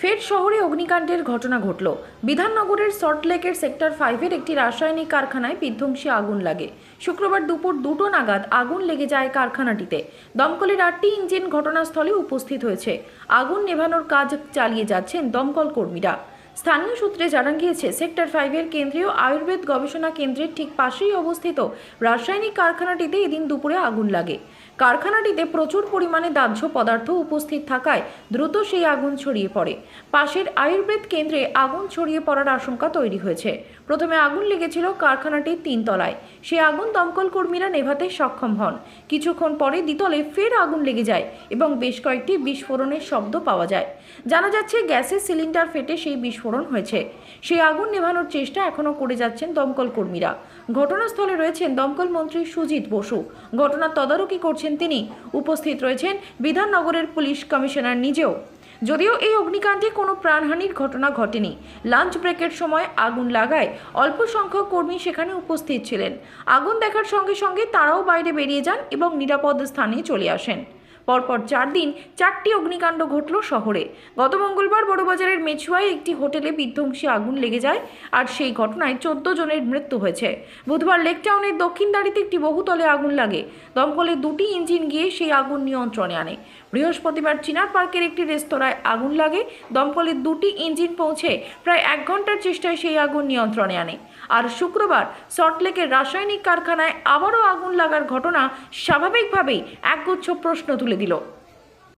ফের শহরে অগ্নিকাণ্ডের ঘটনা ঘটল। বিধাননগরের সল্টলেকের সেক্টর ফাইভের একটি রাসায়নিক কারখানায় বিধ্বংসী আগুন লাগে। শুক্রবার দুপুর দুটো নাগাদ আগুন লেগে যায় কারখানাটিতে। দমকলের আটটি ইঞ্জিন ঘটনাস্থলে উপস্থিত হয়েছে। আগুন নেভানোর কাজ চালিয়ে যাচ্ছেন দমকল কর্মীরা। স্থানীয় সূত্রে জানা গিয়েছে, সেক্টর ফাইভের কেন্দ্রীয় আয়ুর্বেদ গবেষণা কেন্দ্রের ঠিক পাশেই অবস্থিত রাসায়নিক কারখানাটিতে এদিন দুপুরে আগুন লাগে। কারখানাটিতে প্রচুর পরিমাণে দাহ্য পদার্থ উপস্থিত থাকায় দ্রুত সেই আগুন ছড়িয়ে পড়ে। পাশের আয়ুর্বেদ কেন্দ্রে আগুন ছড়িয়ে পড়ার আশঙ্কা তৈরি হয়েছে। প্রথমে আগুন লেগেছিল কারখানাটির তিনতলায়। সেই আগুন দমকল কর্মীরা নেভাতে সক্ষম হন। কিছুক্ষণ পরে দ্বিতলে ফের আগুন লেগে যায় এবং বেশ কয়েকটি বিস্ফোরণের শব্দ পাওয়া যায়। জানা যাচ্ছে, গ্যাসের সিলিন্ডার ফেটে সেই বিস্ফোরণ হয়েছে। সেই আগুন নেভানোর চেষ্টা এখনও করে যাচ্ছেন দমকল কর্মীরা। ঘটনাস্থলে রয়েছেন দমকল মন্ত্রী সুজিত বসু। ঘটনার তদারকি করছেন তিনি। উপস্থিত রয়েছেন বিধাননগরের পুলিশ কমিশনার নিজেও। যদিও এই অগ্নিকাণ্ডে কোনো প্রাণহানির ঘটনা ঘটেনি। লাঞ্চ ব্রেকের সময় আগুন লাগায় অল্প সংখ্যক কর্মী সেখানে উপস্থিত ছিলেন। আগুন দেখার সঙ্গে সঙ্গে তারাও বাইরে বেরিয়ে যান এবং নিরাপদ স্থানে চলে আসেন। পরপর চার দিন চারটি অগ্নিকাণ্ড ঘটল শহরে। গত মঙ্গলবার বড়বাজারের মেছুয়ায় একটি হোটেলে বিধ্বংসী আগুন লেগে যায় আর সেই ঘটনায় চোদ্দ জনের মৃত্যু হয়েছে। বুধবার লেক টাউনের দক্ষিণ দাঁড়িতে একটি বহুতলে আগুন লাগে। দমকলে দুটি ইঞ্জিন গিয়ে সেই আগুন নিয়ন্ত্রণে আনে। বৃহস্পতিবার চিনার পার্কের একটি রেস্তোরাঁয় আগুন লাগে। দমকলের দুটি ইঞ্জিন পৌঁছে প্রায় এক ঘণ্টার চেষ্টায় সেই আগুন নিয়ন্ত্রণে আনে। আর শুক্রবার সল্টলেকের রাসায়নিক কারখানায় আবারও আগুন লাগার ঘটনা স্বাভাবিকভাবেই একগুচ্ছ প্রশ্ন তুলে di Lò.